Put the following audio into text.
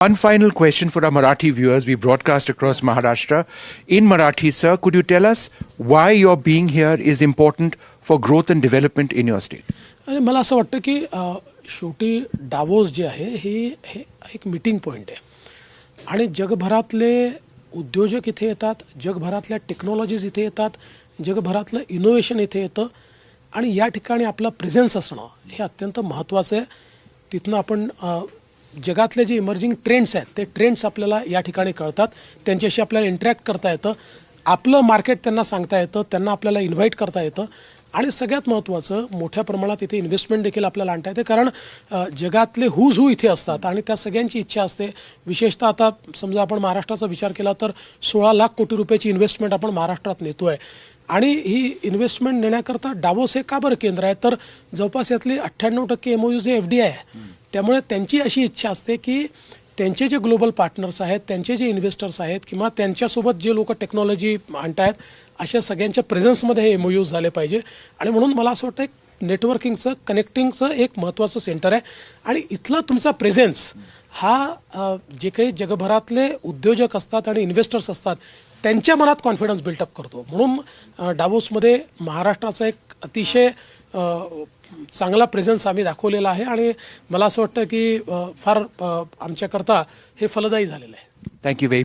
One final question for our Marathi viewers. We broadcast across Maharashtra. In Marathi, sir, could you tell us why your being here is important for growth and development in your state? आणि मला असं वाटतं की अ, शेवटी Davos जे आहे हे हे एक मीटिंग पॉईंट आहे आणि जगभरातले उद्योजक इथे येतात जगभरातल्या टेक्नॉलॉजीज इथे येतात जगभरातलं इनोव्हेशन इथे येतं आणि या ठिकाणी आपला प्रेझेन्स असणं हे अत्यंत महत्त्वाचं आहे तिथनं आपण अ, जगातले जे इमर्जिंग ट्रेंड्स आहेत ते ट्रेंड्स आपल्याला या ठिकाणी कळतात. त्यांच्याशी आपल्याला इंटरॅक्ट करता येतं. आपलं मार्केट त्यांना सांगता येतं त्यांना आपल्याला इन्व्हाइट करता येतं. आणि सगळ्यात महत्त्वाचं मोठ्या प्रमाणात इथे इन्व्हेस्टमेंट देखील आपल्याला आणता येते. कारण जगातले हुज हू इथे असतात आणि त्या सगळ्यांची इच्छा असते. विशेषतः आता समजा आपण महाराष्ट्राचा विचार केला तर सोळा लाख कोटी रुपयाची इन्व्हेस्टमेंट आपण महाराष्ट्रात नेतो आहे आणि ही इन्व्हेस्टमेंट नेण्याकरता डावोस हे का बरं केंद्र आहे? तर जवळपास यातली अठ्ठ्याण्णव टक्के एम जे एफ डी आय आहे त्यामुळे त्यांची अशी इच्छा असते की त्यांचे जे ग्लोबल पार्टनर्स आहेत त्यांचे जे इन्व्हेस्टर्स आहेत किंवा त्यांच्यासोबत जे लोक टेक्नॉलॉजी आणतायत अशा सगळ्यांच्या प्रेझन्समध्ये हे एम झाले पाहिजे. आणि म्हणून मला असं वाटतं एक नेटवर्किंगचं कनेक्टिंगचं एक महत्त्वाचं सेंटर आहे. आणि इथला तुमचा प्रेझेन्स हा जे काही जगभरातले उद्योजक असतात आणि इन्व्हेस्टर्स असतात त्यांच्या मनात कॉन्फिडन्स बिल्टअप करतो. म्हणून डावोसमध्ये महाराष्ट्राचा एक अतिशय चांगला प्रेझेन्स आम्ही दाखवलेला आहे. आणि मला असं वाटतं की फार आमच्याकरता हे फलदायी झालेलं आहे. Thank you you